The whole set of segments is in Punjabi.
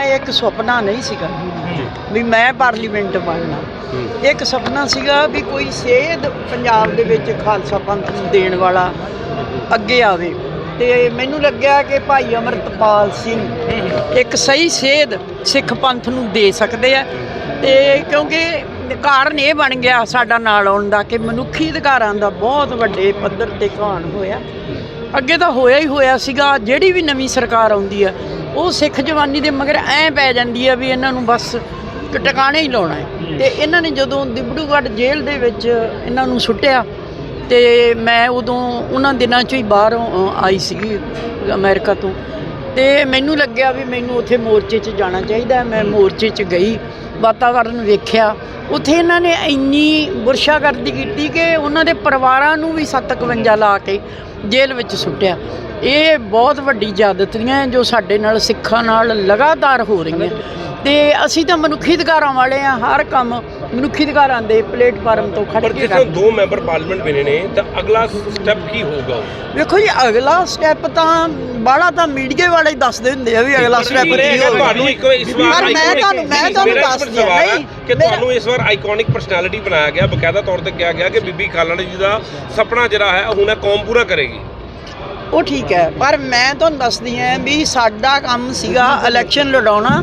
ਮੇਰਾ ਇੱਕ ਸੁਪਨਾ ਨਹੀਂ ਸੀਗਾ ਵੀ ਮੈਂ ਪਾਰਲੀਮੈਂਟ ਬਣਨਾ। ਇੱਕ ਸੁਪਨਾ ਸੀਗਾ ਵੀ ਕੋਈ ਸੇਧ ਪੰਜਾਬ ਦੇ ਵਿੱਚ ਖਾਲਸਾ ਪੰਥ ਨੂੰ ਦੇਣ ਵਾਲਾ ਅੱਗੇ ਆਵੇ। ਤੇ ਮੈਨੂੰ ਲੱਗਿਆ ਕਿ ਭਾਈ ਅਮਰਤਪਾਲ ਸਿੰਘ ਇੱਕ ਸਹੀ ਸੇਧ ਸਿੱਖ ਪੰਥ ਨੂੰ ਦੇ ਸਕਦੇ ਆ। ਤੇ ਕਿਉਂਕਿ ਕਾਰਨ ਇਹ ਬਣ ਗਿਆ ਸਾਡਾ ਨਾਲ ਆਉਣ ਦਾ ਕਿ ਮਨੁੱਖੀ ਅਧਿਕਾਰਾਂ ਦਾ ਬਹੁਤ ਵੱਡੇ ਪੱਧਰ ਤੇ ਘਾਣ ਹੋਇਆ। ਅੱਗੇ ਤਾਂ ਹੋਇਆ ਹੀ ਹੋਇਆ ਸੀਗਾ। ਜਿਹੜੀ ਵੀ ਨਵੀਂ ਸਰਕਾਰ ਆਉਂਦੀ ਆ ਉਹ ਸਿੱਖ ਜਵਾਨੀ ਦੇ ਮਗਰ ਐ ਪੈ ਜਾਂਦੀ ਆ ਵੀ ਇਹਨਾਂ ਨੂੰ ਬਸ ਟਿਕਾਣੇ ਹੀ ਲਾਉਣਾ ਹੈ। ਤੇ ਇਹਨਾਂ ਨੇ ਜਦੋਂ ਦਿਬੜੂਗੜ੍ਹ ਜੇਲ੍ਹ ਦੇ ਵਿੱਚ ਇਹਨਾਂ ਨੂੰ ਸੁੱਟਿਆ ਤੇ ਮੈਂ ਉਦੋਂ ਉਹਨਾਂ ਦਿਨਾਂ 'ਚੋਂ ਹੀ ਬਾਹਰੋਂ ਆਈ ਸੀਗੀ ਅਮਰੀਕਾ ਤੋਂ। ਤੇ ਮੈਨੂੰ ਲੱਗਿਆ ਵੀ ਮੈਨੂੰ ਉੱਥੇ ਮੋਰਚੇ 'ਚ ਜਾਣਾ ਚਾਹੀਦਾ। ਮੈਂ ਮੋਰਚੇ 'ਚ ਗਈ ਵਾਤਾਵਰਨ ਵੇਖਿਆ। ਉੱਥੇ ਇਹਨਾਂ ਨੇ ਇੰਨੀ ਬੁਰਸ਼ਾਗਰਦੀ ਕੀਤੀ ਕਿ ਉਹਨਾਂ ਦੇ ਪਰਿਵਾਰਾਂ ਨੂੰ ਵੀ 751 ਲਾ ਕੇ ਜੇਲ੍ਹ ਵਿੱਚ ਸੁੱਟਿਆ। ਇਹ ਬਹੁਤ ਵੱਡੀ ਜ਼ਿਆਦਤੀਆਂ ਹੈ ਜੋ ਸਾਡੇ ਨਾਲ ਸਿੱਖਾਂ ਨਾਲ ਲਗਾਤਾਰ ਹੋ ਰਹੀਆਂ। ਤੇ ਅਸੀਂ ਤਾਂ ਮਨੁੱਖੀ ਅਧਿਕਾਰਾਂ ਵਾਲੇ ਆ ਹਰ ਕੰਮ ਮਨੁੱਖੀ ਅਧਿਕਾਰਾਂ ਦੇ ਪਲੇਟਫਾਰਮ ਤੋਂ ਖੜ ਪਰ ਕੇ ਜਿਸ ਦੋ ਮੈਂਬਰ ਪਾਰਲੀਮੈਂਟ ਬਣੇ ਨੇ ਤਾਂ ਅਗਲਾ ਸਟੈਪ ਕੀ ਹੋਊਗਾ? ਵੇਖੋ ਜੀ ਅਗਲਾ ਸਟੈਪ ਤਾਂ ਬਾਹਲਾ ਤਾਂ ਮੀਡੀਆ ਵਾਲੇ ਹੀ ਦੱਸਦੇ ਹੁੰਦੇ ਆ ਵੀ ਅਗਲਾ ਸਟੈਪ ਕੀ ਹੋਊਗਾ। ਤੁਹਾਨੂੰ ਇੱਕ ਇਸ ਵਾਰ ਪਰ ਮੈਂ ਤੁਹਾਨੂੰ- ਮੈਂ ਤੁਹਾਨੂੰ ਦੱਸ ਨਹੀਂ, ਕਿ ਤੁਹਾਨੂੰ ਇਸ ਵਾਰ ਆਈਕੋਨਿਕ ਪਰਸਨੈਲਿਟੀ ਬਣਾਇਆ ਗਿਆ ਬਕਾਇਦਾ ਤੌਰ ਤੇ ਕਿਹਾ ਗਿਆ ਕਿ ਬੀਬੀ ਖਾਲੜਾ ਜੀ ਦਾ ਸੁਪਨਾ ਜਿਹੜਾ ਹੈ ਹੁਣ ਇਹ ਕੌਮ ਪੂਰਾ ਕਰੇਗੀ। ਉਹ ਠੀਕ ਹੈ ਪਰ ਮੈਂ ਤੁਹਾਨੂੰ ਦੱਸਦੀ ਹਾਂ ਵੀ ਸਾਡਾ ਕੰਮ ਸੀਗਾ ਇਲੈਕਸ਼ਨ ਲੜਾਉਣਾ।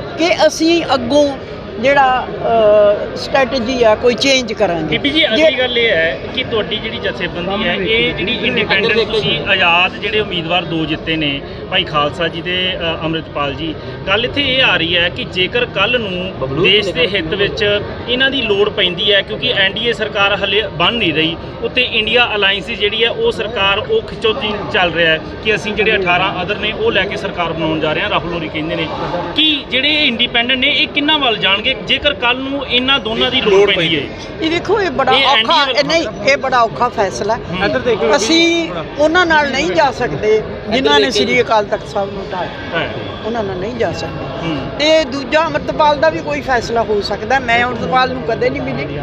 ਕਿ ਅਸੀਂ ਅੱਗੋਂ ਜਿਹੜਾ ਸਟ੍ਰੈਟਜੀ ਆ ਕੋਈ ਚੇਂਜ ਕਰਾਂਗੇ। ਬੀਬੀ ਜੀ ਅਗਲੀ ਗੱਲ ਇਹ ਹੈ ਕਿ ਤੁਹਾਡੀ ਜਿਹੜੀ ਜਥੇਬੰਦੀ ਹੈ ਇਹ ਜਿਹੜੀ ਇੰਡੀਪੈਂਡੈਂਟ ਤੁਸੀਂ ਆਜ਼ਾਦ ਜਿਹੜੇ ਉਮੀਦਵਾਰ ਦੋ ਜਿੱਤੇ ਨੇ ਭਾਈ ਖਾਲਸਾ ਜੀ ਤੇ ਅੰਮ੍ਰਿਤਪਾਲ ਜੀ ਗੱਲ ਇੱਥੇ ਇਹ ਆ ਰਹੀ ਹੈ ਕਿ ਜੇਕਰ ਕੱਲ ਨੂੰ ਦੇਸ਼ ਦੇ ਹਿੱਤ ਵਿੱਚ ਇਹਨਾਂ ਦੀ ਲੋੜ ਪੈਂਦੀ ਹੈ ਕਿਉਂਕਿ ਐਨਡੀਏ ਸਰਕਾਰ ਹਲੇ ਬਣ ਨਹੀਂ ਰਹੀ ਉੱਤੇ ਇੰਡੀਆ ਅਲਾਈਅੰਸ ਜਿਹੜੀ ਹੈ ਉਹ ਸਰਕਾਰ ਉਹ ਖਿੱਚੋਤੀ ਚੱਲ ਰਿਹਾ ਹੈ ਕਿ ਅਸੀਂ ਜਿਹੜੇ 18 ਅਦਰ ਨੇ ਉਹ ਲੈ ਕੇ ਸਰਕਾਰ ਬਣਾਉਣ ਜਾ ਰਹੇ ਹਾਂ ਰਾਹੁਲ ਹੋਰੀ ਕਹਿੰਦੇ ਨੇ। ਕਿ ਜਿਹੜੇ ਇੰਡੀਪੈਂਡੈਂਟ ਨੇ ਇਹ ਕਿੰਨਾ ਵੱਲ ਜਾਣਗੇ? ਜੇਕਰ ਕੱਲ ਨੂੰ ਇਹਨਾਂ ਦੋਨਾਂ ਦੀ ਲੋੜ ਪੈਂਦੀ ਹੈ। ਇਹ ਦੇਖੋ ਇਹ ਬੜਾ ਇਹ ਔਖਾ ਇਹ ਨਹੀਂ ਇਹ ਬੜਾ ਔਖਾ ਫੈਸਲਾ ਹੈ। ਹੂੰ। ਇੱਧਰ ਦੇਖੋ ਅਸੀਂ ਉਹਨਾਂ ਨਾਲ ਨਹੀਂ ਜਾ ਸਕਦੇ। ਜਿਨ੍ਹਾਂ ਨੇ ਸ੍ਰੀ ਅਕਾਲ ਤਖਤ ਸਾਹਿਬ ਨੂੰ ਢਾਇਆ ਉਹਨਾਂ ਨਾਲ ਨਹੀਂ ਜਾ ਸਕਦੇ। ਤੇ ਦੂਜਾ ਅਮਰਤਪਾਲ ਦਾ ਵੀ ਕੋਈ ਫੈਸਲਾ ਹੋ ਸਕਦਾ। ਮੈਂ ਅਮਰਤਪਾਲ ਨੂੰ ਕਦੇ ਨਹੀਂ ਮਿਲੀ।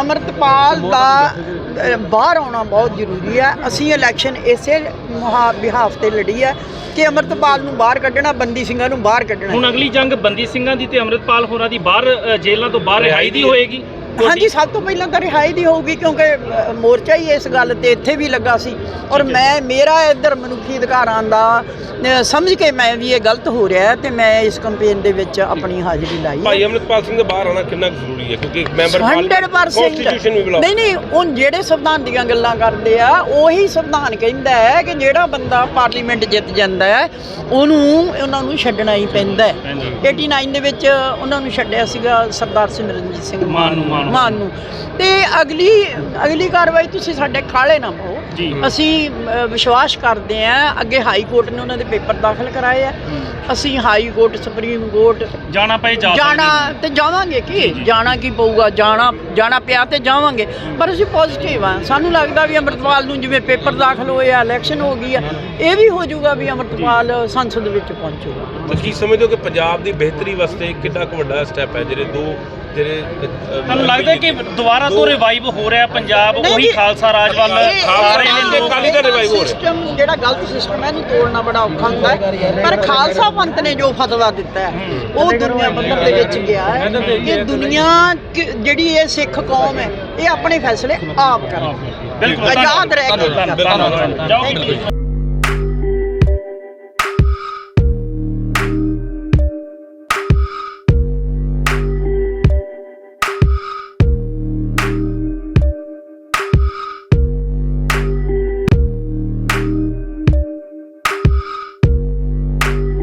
ਅਮਰਤਪਾਲ ਦਾ ਬਾਹਰ ਆਉਣਾ ਬਹੁਤ ਜ਼ਰੂਰੀ ਹੈ। ਅਸੀਂ ਇਲੈਕਸ਼ਨ ਇਸੇ ਮੁਹਾ- ਬਿਹਾਫ ਤੇ ਲੜੀ ਹੈ ਕਿ ਅਮਰਤਪਾਲ ਨੂੰ ਬਾਹਰ ਕੱਢਣਾ ਬੰਦੀ ਸਿੰਘਾਂ ਨੂੰ ਬਾਹਰ ਕੱਢਣਾ। ਹੁਣ ਅਗਲੀ ਜੰਗ ਬੰਦੀ ਸਿੰਘਾਂ ਦੀ ਤੇ ਅੰਮ੍ਰਿਤਪਾਲ ਹੋਰਾਂ ਦੀ ਬਾਹਰ ਜੇਲ੍ਹਾਂ ਤੋਂ ਬਾਹਰ ਰਿਹਾਈ ਦੀ ਹੋਏਗੀ। ਹਾਂਜੀ ਸਭ ਤੋਂ ਪਹਿਲਾਂ ਤਾਂ ਰਿਹਾਈ ਦੀ ਹੋਊਗੀ ਕਿਉਂਕਿ ਮੋਰਚਾ ਹੀ ਇਸ ਗੱਲ ਤੇ ਇੱਥੇ ਵੀ ਲੱਗਾ ਸੀ। ਔਰ ਮੈਂ ਮੇਰਾ ਇੱਧਰ ਮਨੁੱਖੀ ਅਧਿਕਾਰਾਂ ਦਾ ਸਮਝ ਕੇ ਮੈਂ ਵੀ ਇਹ ਗਲਤ ਹੋ ਰਿਹਾ ਹੈ ਤੇ ਮੈਂ ਇਸ ਕੈਂਪੇਨ ਦੇ ਵਿੱਚ ਆਪਣੀ ਹਾਜ਼ਰੀ ਲਾਈ ਹੈ। ਭਾਈ ਅਮਰਿਤਪਾਲ ਸਿੰਘ ਦੇ ਬਾਹਰ ਆਉਣਾ ਕਿੰਨਾ ਕੁ ਜ਼ਰੂਰੀ ਹੈ? ਕਿਉਂਕਿ ਮੈਂਬਰ 100% ਕਨਸਟੀਟਿਊਸ਼ਨ ਵੀ ਬੁਲਾਓ। ਨਹੀਂ ਨਹੀਂ ਉਹ ਜਿਹੜੇ ਸੰਵਿਧਾਨ ਦੀਆਂ ਗੱਲਾਂ ਕਰਦੇ ਆ ਉਹੀ ਸੰਵਿਧਾਨ ਕਹਿੰਦਾ ਹੈ ਕਿ ਜਿਹੜਾ ਬੰਦਾ ਪਾਰਲੀਮੈਂਟ ਜਿੱਤ ਜਾਂਦਾ ਹੈ ਉਹਨੂੰ ਉਹਨਾਂ ਨੂੰ ਛੱਡਣਾ ਹੀ ਪੈਂਦਾ ਹੈ। ਹਾਂਜੀ 89 ਦੇ ਵਿੱਚ ਉਹਨਾਂ ਨੂੰ ਛੱਡਿਆ ਸੀਗਾ ਸਰਦਾਰ ਸਿਮਰਨਜੀਤ ਸਿੰਘ ਮਾਨ ਨੂੰ, ਮਾਨ ਨੂੰ। ਤੇ ਅਗਲੀ ਅਗਲੀ ਕਾਰਵਾਈ ਤੁਸੀਂ ਸਾਡੇ ਖਾਲੇ ਨਾ ਪਾਓ। ਜੀ। ਅਸੀਂ ਅ, ਵਿਸ਼ਵਾਸ ਕਰਦੇ ਹਾਂ ਅੱਗੇ ਹਾਈ ਕੋਰਟ ਨੇ ਉਹਨਾਂ ਦੇ ਪੇਪਰ ਦਾਖਲ ਕਰਾਏ ਆ। ਅਸੀਂ ਹਾਈ ਕੋਰਟ ਸੁਪਰੀਮ ਕੋਰਟ ਜਾਣਾ ਪਏ ਜਾ ਜਾਣਾ ਤੇ ਜਾਵਾਂਗੇ ਕੀ? ਜਾਣਾ ਕੀ ਪਊਗਾ? ਜਾਣਾ ਜਾਣਾ ਪਿਆ ਤੇ ਜਾਵਾਂਗੇ। ਪਰ ਅਸੀਂ ਪੋਜ਼ਿਟਿਵ ਆ। ਸਾਨੂੰ ਲੱਗਦਾ ਵੀ ਅੰਮ੍ਰਿਤਪਾਲ ਨੂੰ ਜਿਵੇਂ ਪੇਪਰ ਦਾਖਲ ਹੋਏ ਆ ਇਲੈਕਸ਼ਨ ਹੋ ਗਈ ਆ ਇਹ ਵੀ ਹੋ ਜਾਊਗਾ ਵੀ ਅੰਮ੍ਰਿਤਪਾਲ ਸੰਸਦ ਵਿੱਚ ਪਹੁੰਚੂਗਾ ਕੀ ਸਮਝਦੇ ਹੋ ਕਿ ਪੰਜਾਬ ਦੀ ਬਿਹਤਰੀ ਵਾਸਤੇ ਕਿੰਨਾ ਕੁ ਵੱਡਾ ਸਟੈਪ ਹੈ ਜਿਹੜੇ ਦੋ ਜਿਹੜੇ ਤੁਹਾਨੂੰ ਲੱਗਦਾ ਕਿ ਦੁਬਾਰਾ ਤੋਂ ਰਿਵਾਈਵ ਹੋ ਰਿਹਾ ਪੰਜਾਬ ਉਹੀ। ਖਾਲਸਾ ਰਾਜ ਵੱਲ ਆ ਰਹੇ ਨੇ ਅਕਾਲੀ ਦਾ revive ਹੋ ਰਿਹਾ। ਸਿਸਟਮ ਜਿਹੜਾ ਗਲਤ ਸਿਸਟਮ ਹੈ ਇਹਨੂੰ ਤੋੜਨਾ ਬੜਾ ਔਖਾ ਹੁੰਦਾ ਹੈ। ਪਰ ਖਾਲਸਾ ਪੰਥ ਨੇ ਜੋ ਫਤਵਾ ਦਿੱਤਾ ਹੈ ਉਹ ਦੁਨੀਆ ਪੱਧਰ ਦੇ ਵਿੱਚ ਗਿਆ ਹੈ ਕਿ ਦੁਨੀਆ ਜਿਹੜੀ ਇਹ ਸਿੱਖ ਕੌਮ ਹੈ ਇਹ ਆਪਣੇ ਫੈਸਲੇ ਆਪ ਕਰੇ। ਬਿਲਕੁਲ ਆਜ਼ਾਦ ਰਹਿ ਕੇ